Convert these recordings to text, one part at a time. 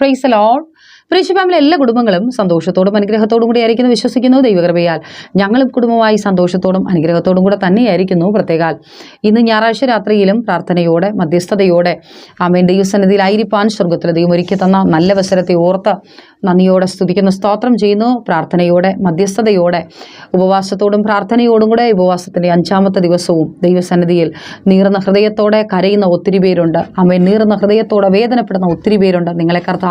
Price loan പ്രീഷ family എല്ലാ കുടുംബങ്ങളും സന്തോഷത്തോടും അനുഗ്രഹത്തോടും കൂടി ആയിരിക്കുന്നു. വിശ്വസിക്കുന്നു ദൈവകൃപയാൽ. ഞങ്ങളും കുടുംബമായി സന്തോഷത്തോടും അനുഗ്രഹത്തോടും കൂടെ തന്നെയായിരിക്കുന്നു. പ്രത്യേകാൽ ഇന്ന് ഞായറാഴ്ച രാത്രിയിലും പ്രാർത്ഥനയോടെ മധ്യസ്ഥതയോടെ ആമേൻ. ദൈവസന്നിധിയിലായിരിക്കാൻ സ്വർഗത്തിലെ ദൈവം ഒരുക്കി തന്ന നല്ല അവസരത്തെ ഓർത്ത് നന്ദിയോടെ സ്തുതിക്കുന്നു. സ്തോത്രം ചെയ്യുന്നു. പ്രാർത്ഥനയോടെ മധ്യസ്ഥതയോടെ ഉപവാസത്തോടും പ്രാർത്ഥനയോടും കൂടെ ഉപവാസത്തിന്റെ അഞ്ചാമത്തെ ദിവസവും ദൈവസന്നിധിയിൽ നീറുന്ന ഹൃദയത്തോടെ കരയുന്ന ഒത്തിരി പേരുണ്ട്. അമ്മ നീറുന്ന ഹൃദയത്തോടെ വേദനപ്പെടുന്ന ഒത്തിരി പേരുണ്ട്. നിങ്ങളെ കർത്താവ്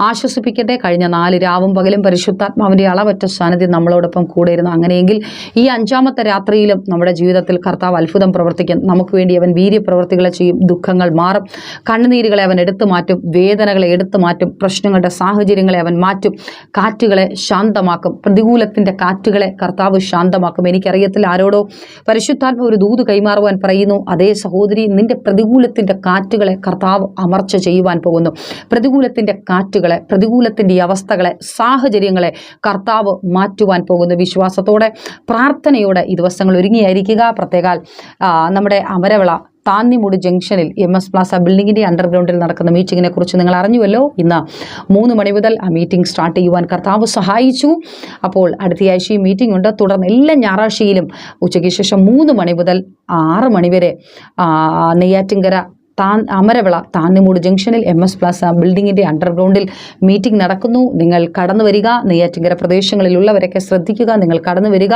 ആശ്വസിപ്പിക്കട്ടെ. കഴിഞ്ഞ നാല് രാവും പകലും പരിശുദ്ധാത്മാവിന്റെ അളവറ്റ സാന്നിധ്യം നമ്മളോടൊപ്പം കൂടെ ഇരുന്നു അങ്ങനെയെങ്കിൽ ഈ അഞ്ചാമത്തെ രാത്രിയിലും നമ്മുടെ ജീവിതത്തിൽ കർത്താവ് അത്ഭുതം പ്രവർത്തിക്കും. നമുക്ക് വേണ്ടി അവൻ വീര്യപ്രവർത്തികളെ ചെയ്യും. ദുഃഖങ്ങൾ മാറും. കണ്ണുനീരുകളെ അവൻ എടുത്തു മാറ്റും. വേദനകളെ എടുത്തു മാറ്റും. പ്രശ്നങ്ങളുടെ സാഹചര്യങ്ങളെ അവൻ മാറ്റും. കാറ്റുകളെ ശാന്തമാക്കും. പ്രതികൂലത്തിന്റെ കാറ്റുകളെ കർത്താവ് ശാന്തമാക്കും. എനിക്കറിയത്തില്ല ആരോടോ പരിശുദ്ധാത്മ ഒരു ദൂത് കൈമാറുവാൻ പറയുന്നു. അതേ സഹോദരി നിന്റെ പ്രതികൂലത്തിന്റെ കാറ്റുകളെ കർത്താവ് അമർച്ച ചെയ്യുവാൻ പോകുന്നു. പ്രതികൂലത്തിന്റെ കാറ്റുകളെ പ്രതികൂലത്തിന്റെ അവസ്ഥകളെ സാഹചര്യങ്ങളെ കർത്താവ് മാറ്റുവാൻ പോകുന്ന വിശ്വാസത്തോടെ പ്രാർത്ഥനയോടെ ഈ ദിവസങ്ങൾ ഒരുങ്ങിയായിരിക്കുക. പ്രത്യേകാൽ നമ്മുടെ അമരവിള താന്നിമൂട് ജംഗ്ഷനിൽ എം എസ് പ്ലാസ ബിൽഡിങ്ങിന്റെ അണ്ടർഗ്രൗണ്ടിൽ നടക്കുന്ന മീറ്റിങ്ങിനെ കുറിച്ച് നിങ്ങൾ അറിഞ്ഞുവല്ലോ. ഇന്ന് മൂന്ന് മണി മുതൽ ആ മീറ്റിംഗ് സ്റ്റാർട്ട് ചെയ്യുവാൻ കർത്താവ് സഹായിച്ചു. അപ്പോൾ അടുത്തയാഴ്ച ഈ മീറ്റിംഗ് ഉണ്ട്. തുടർന്ന് എല്ലാ ഞായറാഴ്ചയിലും ഉച്ചയ്ക്ക് ശേഷം മൂന്ന് മണി മുതൽ ആറ് മണിവരെ നെയ്യാറ്റിങ്കര താ അമരവിള താന്നിമൂട് ജംഗ്ഷനിൽ എം എസ് പ്ലാസ ബിൽഡിങ്ങിന്റെ അണ്ടർഗ്രൗണ്ടിൽ മീറ്റിംഗ് നടക്കുന്നു. നിങ്ങൾ കടന്നു വരിക. നെയ്യാറ്റിങ്കര പ്രദേശങ്ങളിലുള്ളവരൊക്കെ ശ്രദ്ധിക്കുക. നിങ്ങൾ കടന്നു വരിക.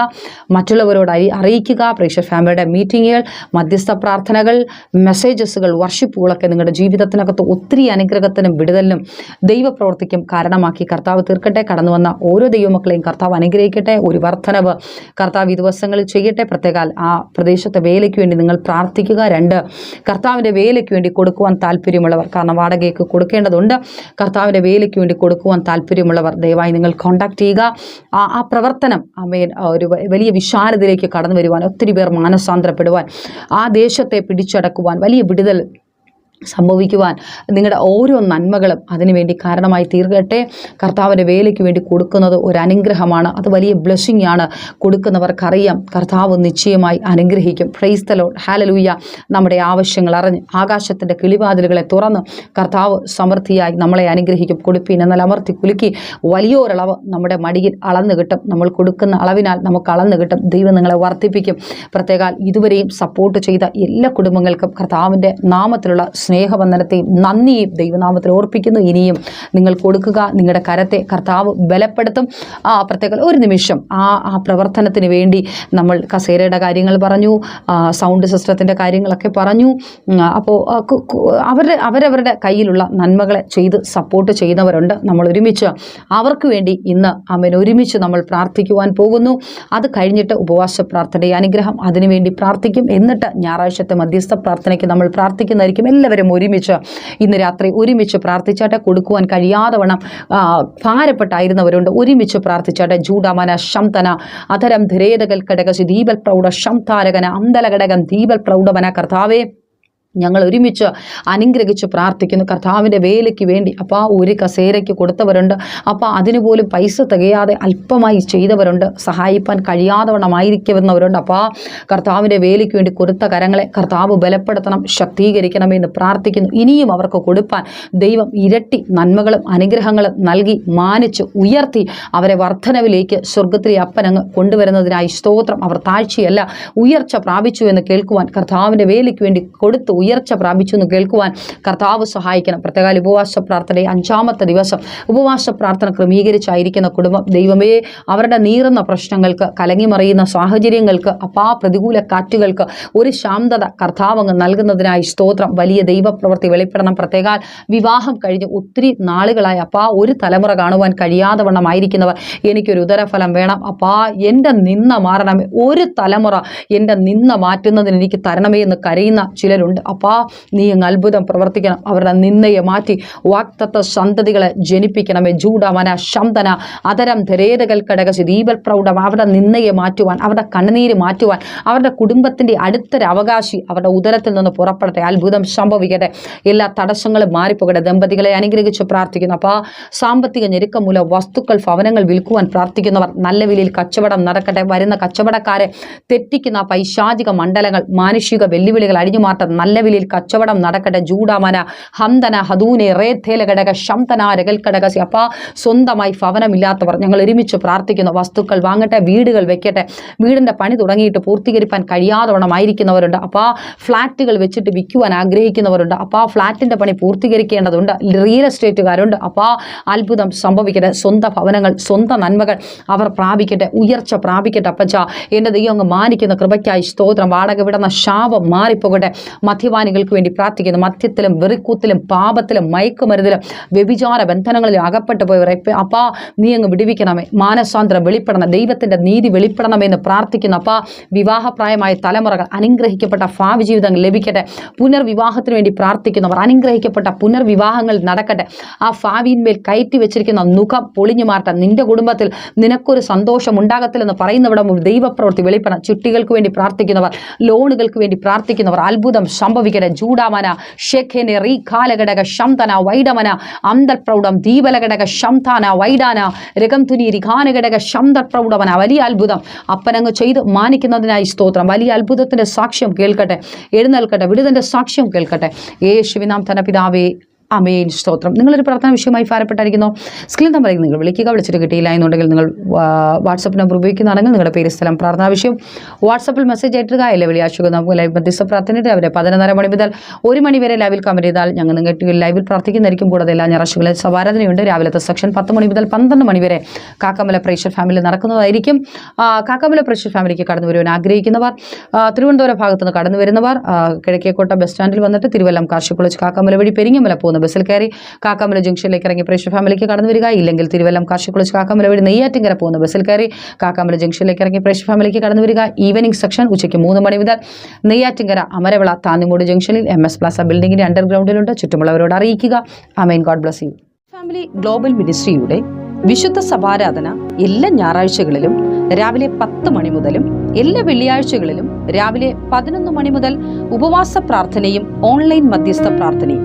മറ്റുള്ളവരോട് അറിയിക്കുക. പ്രേക്ഷക ഫാമിലിയുടെ മീറ്റിങ്ങുകൾ മധ്യസ്ഥ പ്രാർത്ഥനകൾ മെസ്സേജസുകൾ വർഷിപ്പുകളൊക്കെ നിങ്ങളുടെ ജീവിതത്തിനകത്ത് ഒത്തിരി അനുഗ്രഹത്തിനും വിടുതലിനും ദൈവപ്രവർത്തിക്കും കാരണമാക്കി കർത്താവ് തീർക്കട്ടെ. കടന്നു വന്ന ഓരോ ദൈവമക്കളെയും കർത്താവ് അനുഗ്രഹിക്കട്ടെ. ഒരു വർധനവ് കർത്താവ് ഈ ദിവസങ്ങളിൽ ചെയ്യട്ടെ. പ്രത്യേകാൽ ആ പ്രദേശത്തെ വേലയ്ക്ക് വേണ്ടി നിങ്ങൾ പ്രാർത്ഥിക്കുക. രണ്ട് കർത്താവിന്റെ വേലയ്ക്ക് വേണ്ടി കൊടുക്കുവാൻ താല്പര്യമുള്ളവർ. കാരണം വാടകയ്ക്ക് കൊടുക്കേണ്ടതുണ്ട്. കർത്താവിന്റെ വേലയ്ക്ക് വേണ്ടി കൊടുക്കുവാൻ താല്പര്യമുള്ളവർ. ദയവായി നിങ്ങൾ കോൺടാക്ട് ചെയ്യുക. ആ പ്രവർത്തനം അമേൻ ഒരു വലിയ വിശാലതയിലേക്ക് കടന്നു വരുവാൻ ഒത്തിരി പേർ മാനസാന്തരപ്പെടുവാൻ ആ ദേശത്തെ പിടിച്ചടക്കുവാൻ വലിയ വിടുതൽ സംഭവിക്കുവാൻ നിങ്ങളുടെ ഓരോ നന്മകളും അതിനുവേണ്ടി കാരണമായി തീർക്കട്ടെ. കർത്താവിന്റെ വേലയ്ക്ക് വേണ്ടി കൊടുക്കുന്നത് ഒരു അനുഗ്രഹമാണ്. അത് വലിയ ബ്ലെസ്സിങ് ആണ്. കൊടുക്കുന്നവർക്കറിയാം കർത്താവ് നിശ്ചയമായി അനുഗ്രഹിക്കും. പ്രൈസ് ഹാലലൂയ്യ നമ്മുടെ ആവശ്യങ്ങൾ അറിഞ്ഞ് ആകാശത്തിന്റെ കിളിവാതിലുകളെ തുറന്ന് കർത്താവ് സമൃദ്ധിയായി നമ്മളെ അനുഗ്രഹിക്കും. കൊടുപ്പിൻ എന്നാൽ അമർത്തി കുലുക്കി വലിയൊരളവ് നമ്മുടെ മടിയിൽ അളന്ന് കിട്ടും. നമ്മൾ കൊടുക്കുന്ന അളവിനാൽ നമുക്ക് അളന്ന് കിട്ടും. ദൈവം നിങ്ങളെ വർദ്ധിപ്പിക്കും. പ്രത്യേകാൽ ഇതുവരെയും സപ്പോർട്ട് ചെയ്ത എല്ലാ കുടുംബങ്ങൾക്കും കർത്താവിന്റെ നാമത്തിലുള്ള സ്നേഹവന്ദനത്തെയും നന്ദിയും ദൈവനാമത്തിൽ ഓർപ്പിക്കുന്നു. ഇനിയും നിങ്ങൾ കൊടുക്കുക നിങ്ങളുടെ കരത്തെ കർത്താവ് ബലപ്പെടുത്തും. ആ പ്രത്യേക ഒരു നിമിഷം ആ ആ പ്രവർത്തനത്തിന് വേണ്ടി നമ്മൾ കസേരയുടെ കാര്യങ്ങൾ പറഞ്ഞു സൗണ്ട് സിസ്റ്റത്തിന്റെ കാര്യങ്ങളൊക്കെ പറഞ്ഞു. അപ്പോൾ അവരുടെ അവരവരുടെ കയ്യിലുള്ള നന്മകളെ ചെയ്ത് സപ്പോർട്ട് ചെയ്യുന്നവരുണ്ട്. നമ്മൾ ഒരുമിച്ച് അവർക്ക് വേണ്ടി ഇന്ന് അവൻ ഒരുമിച്ച് നമ്മൾ പ്രാർത്ഥിക്കുവാൻ പോകുന്നു. അത് കഴിഞ്ഞിട്ട് ഉപവാസ പ്രാർത്ഥനയുടെ അനുഗ്രഹം അതിനുവേണ്ടി പ്രാർത്ഥിക്കും. എന്നിട്ട് ഞായറാഴ്ചത്തെ മധ്യസ്ഥ പ്രാർത്ഥനയ്ക്ക് നമ്മൾ പ്രാർത്ഥിക്കുന്നതായിരിക്കും. എല്ലാവരും ഒരുമിച്ച് ഇന്ന് രാത്രി ഒരുമിച്ച് പ്രാർത്ഥിച്ചാട്ടെ കൊടുക്കുവാൻ കഴിയാതെ വണ്ണം ഭാരപ്പെട്ടായിരുന്നവരുണ്ട്. ഒരുമിച്ച് പ്രാർത്ഥിച്ചാട്ടെ ജൂഡമന ശംതന അധരം ധിരേതകൽ കടകശി ദീപൽ പ്രൗഢ ശംതാരകന അന്തലഘടകം ദീപൽ പ്രൗഢമന കർത്താവേ. ഞങ്ങൾ ഒരുമിച്ച് അനുഗ്രഹിച്ച് പ്രാർത്ഥിക്കുന്നു. കർത്താവിന്റെ വേലയ്ക്ക് വേണ്ടി അപ്പോൾ ഒരു കസേരയ്ക്ക് കൊടുത്തവരുണ്ട്. അപ്പോൾ അതിന് പോലും പൈസ തികയാതെ അല്പമായി ചെയ്തവരുണ്ട്. സഹായിപ്പാൻ കഴിയാതെ വണ്ണമായിരിക്കുമെന്നവരുണ്ട് അപ്പോൾ കർത്താവിന്റെ വേലയ്ക്ക് വേണ്ടി കൊടുത്ത കരങ്ങളെ കർത്താവ് ബലപ്പെടുത്തണം ശക്തീകരിക്കണമെന്ന് പ്രാർത്ഥിക്കുന്നു. ഇനിയും അവർക്ക് കൊടുപ്പാൻ ദൈവം ഇരട്ടി നന്മകളും അനുഗ്രഹങ്ങളും നൽകി മാനിച്ച് ഉയർത്തി അവരെ വർധനവിലേക്ക് സ്വർഗത്തിലെ അപ്പനങ്ങ് കൊണ്ടുവരുന്നതിനായി സ്തോത്രം. അവർ താഴ്ചയല്ല ഉയർച്ച പ്രാപിച്ചു എന്ന് കേൾക്കുവാൻ കർത്താവിന്റെ വേലയ്ക്ക് വേണ്ടി കൊടുത്ത് ഉയർച്ച പ്രാപിച്ചു എന്ന് കേൾക്കുവാൻ കർത്താവ് സഹായിക്കണം. പ്രത്യേക ഉപവാസ പ്രാർത്ഥനയെ അഞ്ചാമത്തെ ദിവസം ഉപവാസ പ്രാർത്ഥന ക്രമീകരിച്ചായിരിക്കുന്ന കുടുംബം ദൈവമേ അവരുടെ നീറുന്ന പ്രശ്നങ്ങൾക്ക് കലങ്ങിമറിയുന്ന സാഹചര്യങ്ങൾക്ക് അപ്പാ പ്രതികൂല കാറ്റുകൾക്ക് ഒരു ശാന്തത കർത്താവ് അങ്ങ് നൽകുന്നതിനായി സ്തോത്രം. വലിയ ദൈവപ്രവൃത്തി വെളിപ്പെടണം. പ്രത്യേകാൽ വിവാഹം കഴിഞ്ഞ് ഒത്തിരി നാളുകളായി അപ്പാ ഒരു തലമുറ കാണുവാൻ കഴിയാതെ വണ്ണമായിരിക്കുന്നവർ എനിക്കൊരു ഉദരഫലം വേണം. അപ്പാ എന്റെ നിന്ന മാറണമേ. ഒരു തലമുറ എന്റെ നിന്ന മാറ്റുന്നതിന് എനിക്ക് തരണമേ എന്ന് കരയുന്ന ചിലരുണ്ട്. അപ്പാ നീ അങ്ങ് അത്ഭുതം പ്രവർത്തിക്കണം. അവരുടെ നിന്നയെ മാറ്റി വാക്തത്വ സന്തതികളെ ജനിപ്പിക്കണമേ. ജൂഡമന ശന്തന അതരം ധരേതകൽ കടകശി ദീപൽ പ്രൗഢം അവരുടെ നിന്നയെ മാറ്റുവാൻ അവരുടെ കണ്ണുനീര് മാറ്റുവാൻ അവരുടെ കുടുംബത്തിന്റെ അടുത്തൊരു അവകാശി അവരുടെ ഉദരത്തിൽ നിന്ന് പുറപ്പെടട്ടെ. അത്ഭുതം സംഭവിക്കട്ടെ. എല്ലാ തടസ്സങ്ങളും മാറിപ്പോകട്ടെ. ദമ്പതികളെ അനുഗ്രഹിച്ച് പ്രാർത്ഥിക്കുന്നു. അപ്പോൾ സാമ്പത്തിക ഞെരുക്കം മൂലം വസ്തുക്കൾ ഭവനങ്ങൾ വിൽക്കുവാൻ പ്രാർത്ഥിക്കുന്നവർ നല്ല വിലയിൽ കച്ചവടം നടക്കട്ടെ. വരുന്ന കച്ചവടക്കാരെ തെറ്റിക്കുന്ന പൈശാചിക മണ്ഡലങ്ങൾ മാനുഷിക വെല്ലുവിളികൾ അഴിഞ്ഞുമാറ്റം നല്ല നിലവിലിൽ കച്ചവടം നടക്കട്ടെ. ജൂഡാമന ഹന്തന ഹദൂനെ റേഥേല ഘടക ശംതന രകൽ ഘടക അപ്പാ സ്വന്തമായി ഭവനമില്ലാത്തവർ ഞങ്ങൾ ഒരുമിച്ച് പ്രാർത്ഥിക്കുന്നു. വസ്തുക്കൾ വാങ്ങട്ടെ വീടുകൾ വെക്കട്ടെ. വീടിന്റെ പണി തുടങ്ങിയിട്ട് പൂർത്തീകരിക്കാൻ കഴിയാതവണ്ണമായിരിക്കുന്നവരുണ്ട് അപ്പോൾ ഫ്ലാറ്റുകൾ വെച്ചിട്ട് വിൽക്കുവാൻ ആഗ്രഹിക്കുന്നവരുണ്ട്. അപ്പോൾ ഫ്ലാറ്റിന്റെ പണി പൂർത്തീകരിക്കേണ്ടതുണ്ട്. റിയൽ എസ്റ്റേറ്റുകാരുണ്ട്. അപ്പോൾ അത്ഭുതം സംഭവിക്കട്ടെ. സ്വന്തം ഭവനങ്ങൾ സ്വന്തം നന്മകൾ അവർ പ്രാപിക്കട്ടെ. ഉയർച്ച പ്രാപിക്കട്ടെ. അപ്പച്ച എന്റെ ദൈവം അങ്ങ് മാനിക്കുന്ന കൃപയ്ക്കായി സ്തോത്രം. വാടക വിടുന്ന ശാപം മാറിപ്പോകട്ടെ. മദ്യപാനികൾക്ക് വേണ്ടി പ്രാർത്ഥിക്കുന്നു. മദ്യത്തിലും വെറിക്കൂത്തിലും പാപത്തിലും മയക്കുമരുന്നിലും വ്യഭിചാര ബന്ധനങ്ങളിൽ അകപ്പെട്ടു പോയവരെ അപ്പാ നീ അങ്ങ് വിടുവിക്കണമേ. മാനസാന്തരം വെളിപ്പെടണം. ദൈവത്തിന്റെ നീതി വെളിപ്പെടണമെന്ന് പ്രാർത്ഥിക്കുന്നു. അപ്പാ വിവാഹപ്രായമായ തലമുറകൾ അനുഗ്രഹിക്കപ്പെട്ട ഭാവി ജീവിതങ്ങൾ ലഭിക്കട്ടെ. പുനർവിവാഹത്തിന് വേണ്ടി പ്രാർത്ഥിക്കുന്നവർ അനുഗ്രഹിക്കപ്പെട്ട പുനർവിവാഹങ്ങൾ നടക്കട്ടെ. ആ ഭാവിയിന്മേൽ കയറ്റി വെച്ചിരിക്കുന്ന മുഖം പൊളിഞ്ഞു മാറട്ടെ. നിന്റെ കുടുംബത്തിൽ നിനക്കൊരു സന്തോഷം ഉണ്ടാകത്തില്ലെന്ന് പറയുന്നവിടെ ദൈവപ്രവൃത്തി വെളിപ്പെടണം. ചുട്ടികൾക്ക് വേണ്ടി പ്രാർത്ഥിക്കുന്നവർ ലോണുകൾക്ക് വേണ്ടി പ്രാർത്ഥിക്കുന്നവർ അത്ഭുതം സംഭവിക്കട്ടെ. ജൂഡാമന ഷെഖെനെ റീ കാലഘടക ശംതന വൈഡമന അന്തൽപ്രൗഢം ദീപലഘടക ശംതാന വൈഡാന രകം തുനി രിഖാനഘടക വലിയ അത്ഭുതം. അപ്പനങ്ങ് ചെയ്ത് മാനിക്കുന്നതിനായി സ്തോത്രം. വലിയ അത്ഭുതത്തിന്റെ സാക്ഷ്യം കേൾക്കട്ടെ. എഴുന്നേൽക്കട്ടെ. വിടുതന്റെ സാക്ഷ്യം കേൾക്കട്ടെ. യേശുവിനാം തന പിതാവേ അമേൻ സ്തോത്രം. നിങ്ങളൊരു പ്രാർത്ഥന വിഷയമായി ഭാരപ്പെട്ടായിരിക്കുന്നു. സ്ക്രീൻ നമ്പറിൽ നിങ്ങൾ വിളിക്കുക. വിളിച്ചിട്ട് കിട്ടിയില്ല എന്നുണ്ടെങ്കിൽ നിങ്ങൾ വാട്സപ്പ് നമ്പർ ഉപയോഗിക്കുന്നതാണെങ്കിൽ നിങ്ങളുടെ പേര് സ്ഥലം പ്രാർത്ഥനാ വിഷയം വാട്സപ്പിൽ മെസ്സേജ് അയക്കുക എല്ലാ വെള്ളിയാഴ്ച നമുക്ക് ലൈവ് മധ്യസ്ഥ പ്രാർത്ഥനയുടെ അവരെ പതിനൊന്നര മണി മുതൽ ഒരു മണി വരെ ലൈവിൽ കമന്റ് ചെയ്താൽ ഞങ്ങൾ നിങ്ങൾക്ക് ലൈവിൽ പ്രാർത്ഥിക്കുന്നതായിരിക്കും. കൂടാതെ എല്ലാ ഞായറാഴ്ചകളിൽ സവാരാധനയുണ്ട് രാവിലത്തെ സെക്ഷൻ പത്ത് മണി മുതൽ പന്ത്രണ്ട് മണി വരെ കാക്കമല പ്രേക്ഷർ ഫാമിലി നടക്കുന്നതായിരിക്കും. കാക്കമല പ്രേക്ഷർ ഫാമിലിക്ക് കടന്നു വരുവാൻ ആഗ്രഹിക്കുന്നവർ തിരുവനന്തപുരം ഭാഗത്തുനിന്ന് കടന്നു വരുന്നവർ കിഴക്കേക്കോട്ട ബസ് സ്റ്റാൻഡിൽ വന്നിട്ട് തിരുവല്ലം കാർഷിക കോളേജ് കാക്കമല വഴി പെരിങ്ങമല പോകുന്ന ബസ്സിൽ കയറി കാക്കമല ജംഗ്ഷനിലേക്ക് ഇറങ്ങി പ്രേക്ഷ ഫാമിലിക്ക് കടന്നു വരിക ഇല്ലെങ്കിൽ തിരുവല്ലം കാർഷിക്കുളിച്ച് കാക്കമല വഴി നെയ്യാറ്റിങ്കര പോകുന്ന. ബസ്സിൽ കയറി കാക്കമല ജംഗ്ഷനിലേക്ക് ഇറങ്ങി പ്രേക്ഷ ഫാമിലിക്ക് കടന്നു വരിക. ഈവനിംഗ് സെക്ഷൻ ഉച്ചയ്ക്ക് മൂന്ന് മണി മുതൽ നെയ്യാറ്റിങ്കര അമരവിള താന്നിമൂട് ജംഗ്ഷനിൽ എം എസ് പ്ലാസ ബിൽഡിംഗിന്റെ അണ്ടർഗ്രൗണ്ടിലുണ്ട്. ചുറ്റുമുള്ളവരോട് അറിയിക്കുക. Amen. God bless you. Family global മിനിസ്ട്രിയുടെ വിശുദ്ധ സഭാരാധന എല്ലാ ഞായറാഴ്ചകളിലും രാവിലെ പത്ത് മണി മുതലും എല്ലാ വെള്ളിയാഴ്ചകളിലും രാവിലെ പതിനൊന്ന് മണി മുതൽ ഉപവാസ പ്രാർത്ഥനയും ഓൺലൈൻ മധ്യസ്ഥ പ്രാർത്ഥനയും.